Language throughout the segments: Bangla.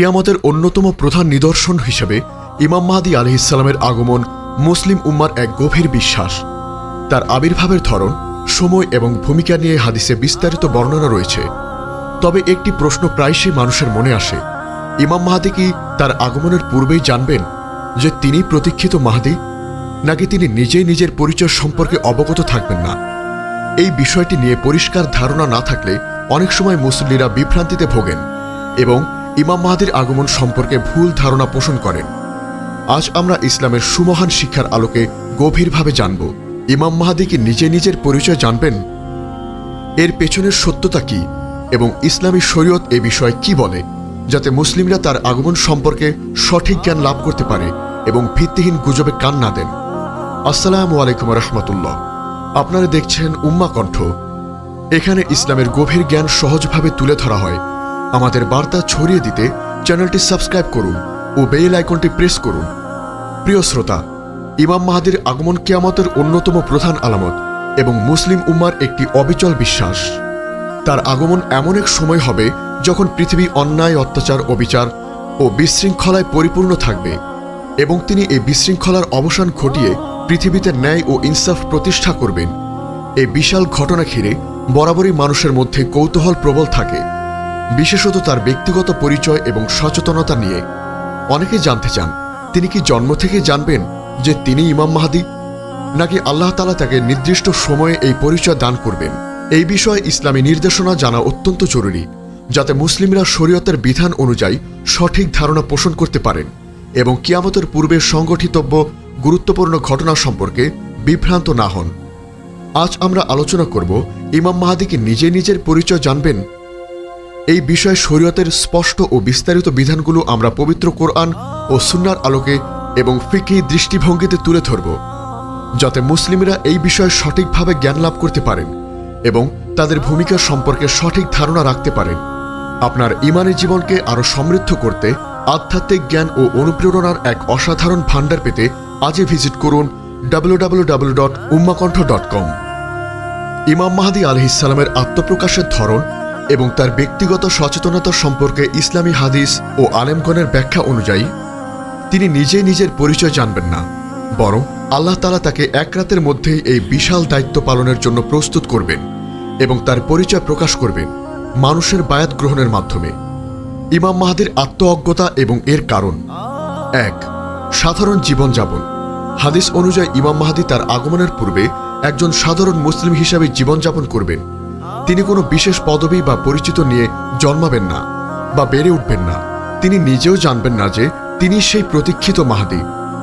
কিয়ামতের অন্যতম প্রধান নিদর্শন হিসেবে ইমাম মাহাদি আলহিসাল্লামের আগমন মুসলিম উম্মার এক গভীর বিশ্বাস। তার আবির্ভাবের ধরন, সময় এবং ভূমিকা নিয়ে হাদিসে বিস্তারিত বর্ণনা রয়েছে। তবে একটি প্রশ্ন প্রায়শই মানুষের মনে আসে, ইমাম মাহাদি কি তার আগমনের পূর্বেই জানবেন যে তিনি প্রতীক্ষিত মাহাদি, নাকি তিনি নিজেই নিজের পরিচয় সম্পর্কে অবগত থাকবেন না? এই বিষয়টি নিয়ে পরিষ্কার ধারণা না থাকলে অনেক সময় মুসল্লিরা বিভ্রান্তিতে ভোগেন এবং ইমাম মাহাদির আগমন সম্পর্কে ভুল ধারণা পোষণ করেন। আজ আমরা ইসলামের সুমহান শিক্ষার আলোকে গভীরভাবে জানব, ইমাম মাহাদি কি নিজে নিজের পরিচয় জানবেন? এর পেছনের সত্যতা কি এবং ইসলামী শরীয়ত এ বিষয়ে কি বলে, যাতে মুসলিমরা তার আগমন সম্পর্কে সঠিক জ্ঞান লাভ করতে পারে এবং ভিত্তিহীন গুজবে কান না দেন। আসসালামু আলাইকুম রহমতুল্লাহ। আপনারা দেখছেন উম্মা কণ্ঠ এখানে ইসলামের গভীর জ্ঞান সহজভাবে তুলে ধরা হয় আমাদের বার্তা ছড়িয়ে দিতে চ্যানেলটি সাবস্ক্রাইব করুন ও বেল আইকনটি প্রেস করুন। প্রিয় শ্রোতা, ইমাম মাহাদির আগমন কিয়ামতের অন্যতম প্রধান আলামত এবং মুসলিম উম্মার একটি অবিচল বিশ্বাস। তার আগমন এমন এক সময় হবে যখন পৃথিবী অন্যায়, অত্যাচার, অবিচার ও বিশৃঙ্খলায় পরিপূর্ণ থাকবে এবং তিনি এই বিশৃঙ্খলার অবসান ঘটিয়ে পৃথিবীতে ন্যায় ও ইনসাফ প্রতিষ্ঠা করবেন। এই বিশাল ঘটনা ঘিরে বরাবরই মানুষের মধ্যে কৌতূহল প্রবল থাকে। বিশেষত তার ব্যক্তিগত পরিচয় এবং সচেতনতা নিয়ে। অনেকে জানতে চান, তিনি কি জন্ম থেকে জানবেন যে তিনি ইমাম মাহাদি? নাকি আল্লাহ তালা তাকে নির্দিষ্ট সময়ে এই পরিচয় দান করবেন? এই বিষয়ে ইসলামী নির্দেশনা জানা অত্যন্ত জরুরি, যাতে মুসলিমরা শরীয়তের বিধান অনুযায়ী সঠিক ধারণা পোষণ করতে পারেন এবং কিয়ামতের পূর্বে সংগঠিতব্য গুরুত্বপূর্ণ ঘটনা সম্পর্কে বিভ্রান্ত না হন। আজ আমরা আলোচনা করব, ইমাম মাহাদিকে নিজে নিজের পরিচয় জানবেন এই বিষয়ে শরীয়তের স্পষ্ট ও বিস্তারিত বিধানগুলো আমরা পবিত্র কোরআন ও সুন্নার আলোকে এবং ফিকি দৃষ্টিভঙ্গিতে তুলে ধরব, যাতে মুসলিমরা এই বিষয়ে সঠিকভাবে জ্ঞান লাভ করতে পারেন এবং তাদের ভূমিকা সম্পর্কে সঠিক ধারণা রাখতে পারেন। আপনার ইমানি জীবনকে আরও সমৃদ্ধ করতে আধ্যাত্মিক জ্ঞান ও অনুপ্রেরণার এক অসাধারণ ভাণ্ডার পেতে আজই ভিজিট করুন ডাব্লিউডাব্লিউডাব্লিউ ইমাম মাহাদি আলহিসাল্লামের আত্মপ্রকাশের ধরন এবং তার ব্যক্তিগত সচেতনতা সম্পর্কে ইসলামী হাদিস ও আলেমগণের ব্যাখ্যা অনুযায়ী, তিনি নিজেই নিজের পরিচয় জানবেন না, বরং আল্লাহ তালা তাকে এক রাতের মধ্যেই এই বিশাল দায়িত্ব পালনের জন্য প্রস্তুত করবেন এবং তার পরিচয় প্রকাশ করবেন মানুষের বায়াত গ্রহণের মাধ্যমে। ইমাম মাহাদির আত্ম অজ্ঞতা এবং এর কারণ। এক, সাধারণ জীবনযাপন। হাদিস অনুযায়ী ইমাম মাহাদি তার আগমনের পূর্বে একজন সাধারণ মুসলিম হিসাবে জীবনযাপন করবেন। তিনি কোনো বিশেষ পদবি বা পরিচিত নিয়ে জন্মাবেন না বা বেড়ে উঠবেন না। তিনি নিজেও জানবেন না যে তিনি সেই প্রতীক্ষিত মাহাদি,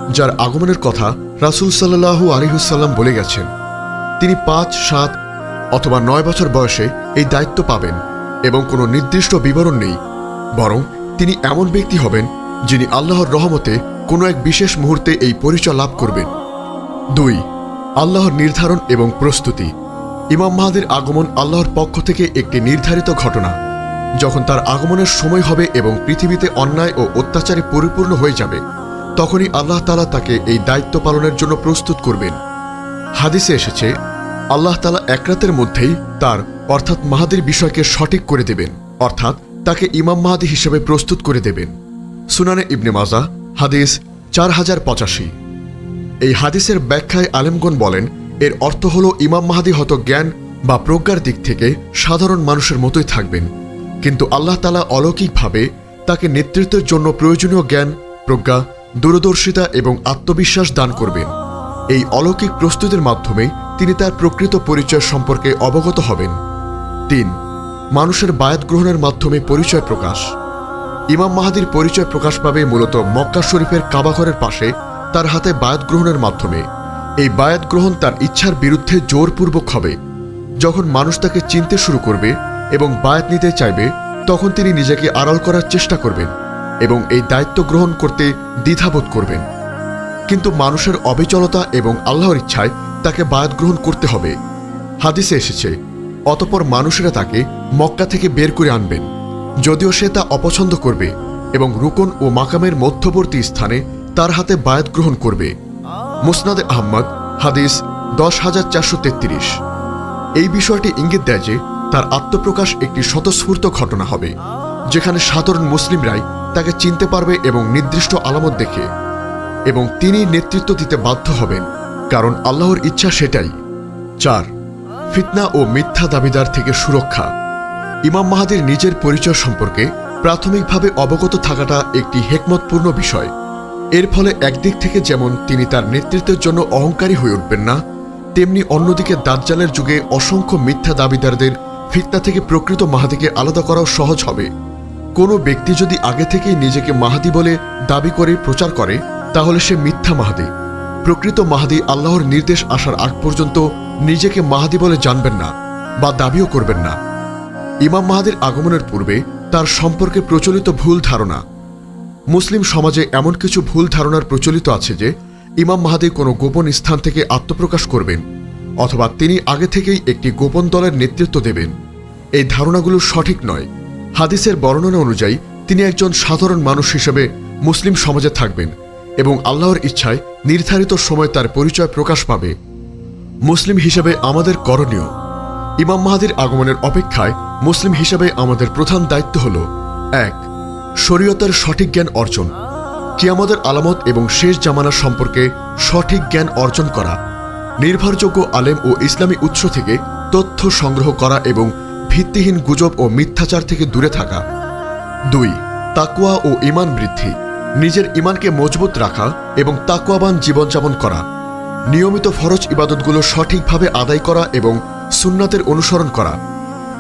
যার আগমনের কথা রাসুল সাল্লাহু আলিহুসাল্লাম বলে গেছেন। তিনি পাঁচ, সাত অথবা নয় বছর বয়সে এই দায়িত্ব পাবেন এবং কোনো নির্দিষ্ট বিবরণ নেই, বরং তিনি এমন ব্যক্তি হবেন যিনি আল্লাহর রহমতে কোনো এক বিশেষ মুহূর্তে এই পরিচয় লাভ করবেন। দুই, আল্লাহর নির্ধারণ এবং প্রস্তুতি। ইমাম মাহাদের আগমন আল্লাহর পক্ষ থেকে একটি নির্ধারিত ঘটনা। যখন তার আগমনের সময় হবে এবং পৃথিবীতে অন্যায় ও অত্যাচারে পরিপূর্ণ হয়ে যাবে, তখনই আল্লাহ তালা তাকে এই দায়িত্ব পালনের জন্য প্রস্তুত করবেন। হাদিসে এসেছে, আল্লাহ তালা এক রাতের মধ্যেই তার, অর্থাৎ মাহাদির বিষয়কে সঠিক করে দেবেন, অর্থাৎ তাকে ইমাম মাহাদি হিসেবে প্রস্তুত করে দেবেন। সুনানে ইবনে মাজা, হাদিস চার হাজার পঁচাশি। এই হাদিসের ব্যাখ্যায় আলেমগণ বলেন এর অর্থ হল ইমাম মাহাদি হয়তো জ্ঞান বা প্রজ্ঞার দিক থেকে সাধারণ মানুষের মতোই থাকবেন। কিন্তু আল্লাহ তালা অলৌকিকভাবে তাকে নেতৃত্বের জন্য প্রয়োজনীয় জ্ঞান, প্রজ্ঞা, দূরদর্শিতা এবং আত্মবিশ্বাস দান করবেন। এই অলৌকিক প্রস্তুতির মাধ্যমে তিনি তার প্রকৃত পরিচয় সম্পর্কে অবগত হবেন। তিন, মানুষের বায়াত গ্রহণের মাধ্যমে পরিচয় প্রকাশ। ইমাম মাহাদির পরিচয় প্রকাশ পাবে মূলত মক্কা শরীফের কাবাঘরের পাশে, তার হাতে বায়াত গ্রহণের মাধ্যমে। এই বায়াত গ্রহণ তার ইচ্ছার বিরুদ্ধে জোরপূর্বক হবে। যখন মানুষ তাকে চিনতে শুরু করবে এবং বায়াত নিতে চাইবে, তখন তিনি নিজেকে আড়াল করার চেষ্টা করবেন এবং এই দায়িত্ব গ্রহণ করতে দ্বিধাবোধ করবেন। কিন্তু মানুষের অবিচলতা এবং আল্লাহর ইচ্ছায় তাকে বায়াত গ্রহণ করতে হবে। হাদিসে এসেছে, অতপর মানুষেরা তাকে মক্কা থেকে বের করে আনবেন। যদিও সে তা অপছন্দ করবে এবং রুকন ও মাকামের মধ্যবর্তী স্থানে তার হাতে বায়াত গ্রহণ করবে। মুসনাদে আহমদ, হাদিস দশ হাজার চারশো তেত্রিশ। এই বিষয়টি ইঙ্গিত দেয় যে, তার আত্মপ্রকাশ একটি স্বতঃস্ফূর্ত ঘটনা হবে, যেখানে সাধারণ মুসলিমরাই তাকে চিনতে পারবে এবং নির্দিষ্ট আলামত দেখে, এবং তিনি নেতৃত্ব দিতে বাধ্য হবেন, কারণ আল্লাহর ইচ্ছা সেটাই। চার, ফিতনা ও মিথ্যা দাবিদার থেকে সুরক্ষা। ইমাম মাহাদির নিজের পরিচয় সম্পর্কে প্রাথমিকভাবে অবগত থাকাটা একটি হেকমতপূর্ণ বিষয়। এর ফলে একদিক থেকে যেমন তিনি তার নেতৃত্বের জন্য অহংকারী হয়ে উঠবেন না, তেমনি অন্যদিকে দাজ্জালের যুগে অসংখ্য মিথ্যা দাবিদারদের ফিতনা থেকে প্রকৃত মাহাদিকে আলাদা করাও সহজ হবে। কোনো ব্যক্তি যদি আগে থেকেই নিজেকে মাহাদি বলে দাবি করে প্রচার করে, তাহলে সে মিথ্যা মাহাদি। প্রকৃত মাহাদি আল্লাহর নির্দেশ আসার আগ পর্যন্ত নিজেকে মাহাদি বলে জানবেন না বা দাবিও করবেন না। ইমাম মাহাদির আগমনের পূর্বে তার সম্পর্কে প্রচলিত ভুল ধারণা মুসলিম সমাজে এমন কিছু ভুল ধারণার প্রচলিত আছে যে, ইমাম মাহাদি কোনো গোপন স্থান থেকে আত্মপ্রকাশ করবেন, অথবা তিনি আগে থেকেই একটি গোপন দলের নেতৃত্ব দেবেন। এই ধারণাগুলো সঠিক নয়। হাদিসের বর্ণনা অনুযায়ী, তিনি একজন সাধারণ মানুষ হিসেবে মুসলিম সমাজে থাকবেন এবং আল্লাহর ইচ্ছায় নির্ধারিত সময় তার পরিচয় প্রকাশ পাবে। মুসলিম হিসেবে আমাদের করণীয়। ইমাম মাহাদির আগমনের অপেক্ষায় মুসলিম হিসেবে আমাদের প্রধান দায়িত্ব হল, এক শরীয়তের সঠিক জ্ঞান অর্জন, কিয়ামতের আলামত এবং শেষ জামানা সম্পর্কে সঠিক জ্ঞান অর্জন করা, নির্ভরযোগ্য আলেম ও ইসলামী উৎস থেকে তথ্য সংগ্রহ করা এবং ভিত্তিহীন গুজব ও মিথ্যাচার থেকে দূরে থাকা। দুই তাকুয়া ও ইমান বৃদ্ধি, নিজের ইমানকে মজবুত রাখা এবং তাকুয়াবান জীবনযাপন করা, নিয়মিত ফরজ ইবাদতগুলো সঠিকভাবে আদায় করা এবং সুন্নাতের অনুসরণ করা,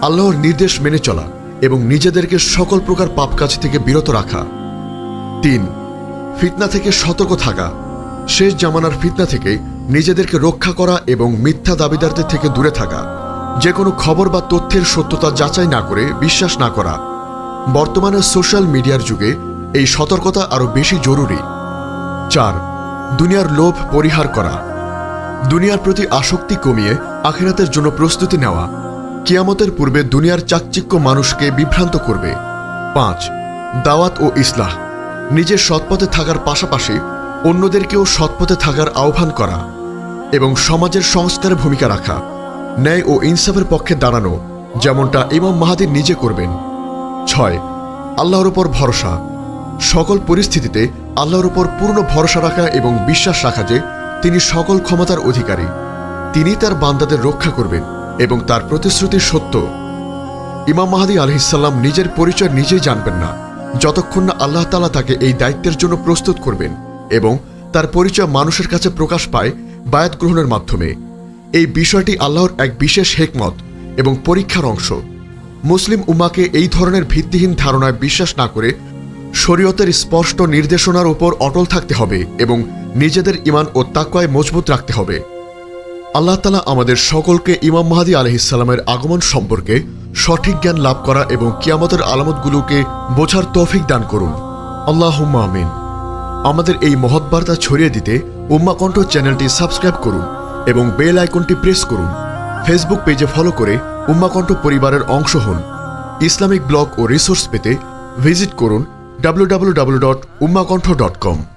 আল্লাহর নির্দেশ মেনে চলা। এবং নিজেদেরকে সকল প্রকার পাপ কাজ থেকে বিরত রাখা। তিন, ফিতনা থেকে সতর্ক থাকা। শেষ জামানার ফিতনা থেকে নিজেদেরকে রক্ষা করা এবং মিথ্যা দাবিদারদের থেকে দূরে থাকা। যে কোনো খবর বা তথ্যের সত্যতা যাচাই না করে বিশ্বাস না করা। বর্তমানে সোশ্যাল মিডিয়ার যুগে এই সতর্কতা আরও বেশি জরুরি। চার, দুনিয়ার লোভ পরিহার করা। দুনিয়ার প্রতি আসক্তি কমিয়ে আখিরাতের জন্য প্রস্তুতি নেওয়া। কিয়ামতের পূর্বে দুনিয়ার চাকচিক্য মানুষকে বিভ্রান্ত করবে। পাঁচ, দাওয়াত ও ইসলাহ। নিজের সৎপথে থাকার পাশাপাশি অন্যদেরকেও সৎপথে থাকার আহ্বান করা এবং সমাজের সংস্কারে ভূমিকা রাখা, ন্যায় ও ইনসাফের পক্ষে দাঁড়ানো, যেমনটা ইমাম মাহাদির নিজে করবেন। ছয়, আল্লাহর উপর ভরসা। সকল পরিস্থিতিতে আল্লাহর উপর পূর্ণ ভরসা রাখা এবং বিশ্বাস রাখা যে তিনি সকল ক্ষমতার অধিকারী তিনি তার বান্দাদের রক্ষা করবেন। এবং তার প্রতিশ্রুতি সত্য। ইমাম মাহাদি আলহিসাল্লাম নিজের পরিচয় নিজেই জানবেন না। যতক্ষণ না আল্লাহ তালা তাকে এই দায়িত্বের জন্য প্রস্তুত করবেন এবং তার পরিচয় মানুষের কাছে প্রকাশ পায় বায়াত গ্রহণের মাধ্যমে। এই বিষয়টি আল্লাহর এক বিশেষ হেকমত এবং পরীক্ষার অংশ। মুসলিম উম্মাকে এই ধরনের ভিত্তিহীন ধারণায় বিশ্বাস না করে শরীয়তের স্পষ্ট নির্দেশনার উপর অটল থাকতে হবে এবং নিজেদের ইমান ও তাকওয়ায় মজবুত রাখতে হবে। আল্লাহ তালা আমাদের সকলকে ইমাম মাহাদি আলহিসাল্লামের আগমন সম্পর্কে সঠিক জ্ঞান লাভ করা এবং কিয়ামতের আলামতগুলোকে বোঝার তৌফিক দান করুন। আল্লাহ আমিন। আমাদের এই মহৎ বার্তা ছড়িয়ে দিতে উম্মাকণ্ঠ চ্যানেলটি সাবস্ক্রাইব করুন এবং বেল আইকনটি প্রেস করুন। ফেসবুক পেজে ফলো করে উম্মাকণ্ঠ পরিবারের অংশ হন। ইসলামিক ব্লগ ও রিসোর্স পেতে ভিজিট করুন www.ummakontho.com